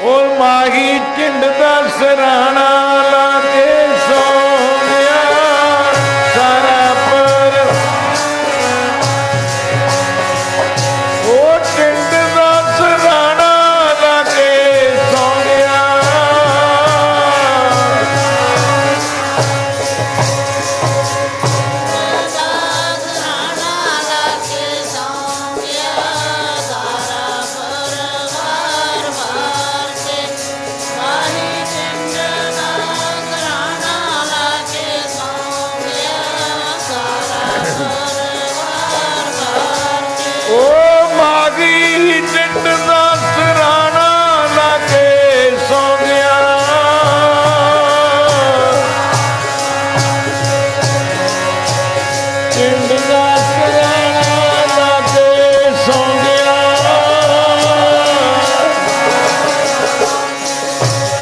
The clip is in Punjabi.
ਉਹ ਮਾਹੀ ਢਿੰਡ ਦਾ ਸਰਾਣਾ Christian